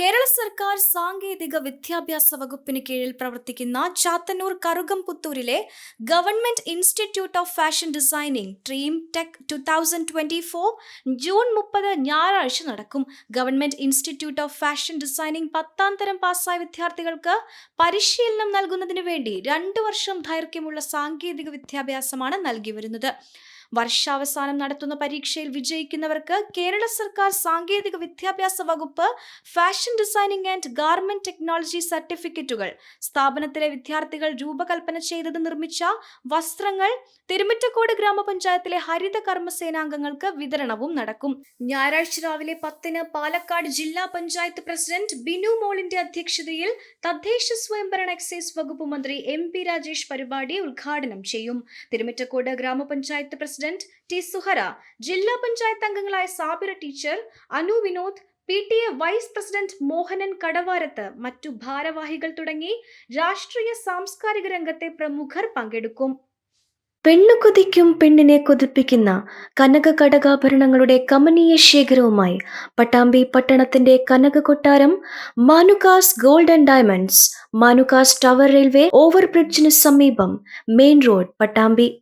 കേരള സർക്കാർ സാങ്കേതിക വിദ്യാഭ്യാസ വകുപ്പിന് കീഴിൽ പ്രവർത്തിക്കുന്ന Chathannoor കറുകംപുത്തൂരിലെ government institute of fashion designing dream tech two thousand twenty four June മുപ്പത് ഞായറാഴ്ച നടക്കും. Government institute of fashion designing പത്താം തരം പാസ്സായ വിദ്യാർത്ഥികൾക്ക് പരിശീലനം നൽകുന്നതിന് വേണ്ടി രണ്ടു വർഷം ദൈർഘ്യമുള്ള സാങ്കേതിക വിദ്യാഭ്യാസമാണ് നൽകി വരുന്നത്. വർഷാവസാനം നടത്തുന്ന പരീക്ഷയിൽ വിജയിക്കുന്നവർക്ക് കേരള സർക്കാർ സാങ്കേതിക വിദ്യാഭ്യാസ വകുപ്പ് fashion designing and garment technology സർട്ടിഫിക്കറ്റുകൾ. സ്ഥാപനത്തിലെ വിദ്യാർത്ഥികൾ രൂപകൽപ്പന ചെയ്തത് നിർമ്മിച്ച വസ്ത്രങ്ങൾ തിരുമിറ്റക്കോട് ഗ്രാമപഞ്ചായത്തിലെ ഹരിത കർമ്മസേനാംഗങ്ങൾക്ക് വിതരണവും നടക്കും. ഞായറാഴ്ച രാവിലെ പത്തിന് പാലക്കാട് ജില്ലാ പഞ്ചായത്ത് പ്രസിഡന്റ് ബിനു മോളിന്റെ അധ്യക്ഷതയിൽ തദ്ദേശ സ്വയംഭരണ എക്സൈസ് വകുപ്പ് മന്ത്രി എം പി രാജേഷ് പരിപാടി ഉദ്ഘാടനം ചെയ്യും. തിരുമിറ്റക്കോട് ഗ്രാമപഞ്ചായത്ത് പ്രസിഡന്റ് ടി സുഹറ ജില്ലാ പഞ്ചായത്ത് അംഗങ്ങളായ Sabira teacher Anu Vinod P T A vice president Mohanan Kadavarath മറ്റു ഭാരവാഹികൾ തുടങ്ങി രാഷ്ട്രീയ സാംസ്കാരിക രംഗത്തെ പ്രമുഖർ പങ്കെടുക്കും. പെണ്ണു കൊതിക്കും പെണ്ണിനെ കൊതിപ്പിക്കുന്ന കനക കടകാഭരണങ്ങളുടെ കമനീയ ശേഖരവുമായി പട്ടാമ്പി പട്ടണത്തിന്റെ കനക കൊട്ടാരം Manukas gold and diamonds Manukas tower railway ഓവർബ്രിഡ്ജിന് സമീപം മെയിൻ റോഡ് പട്ടാമ്പി.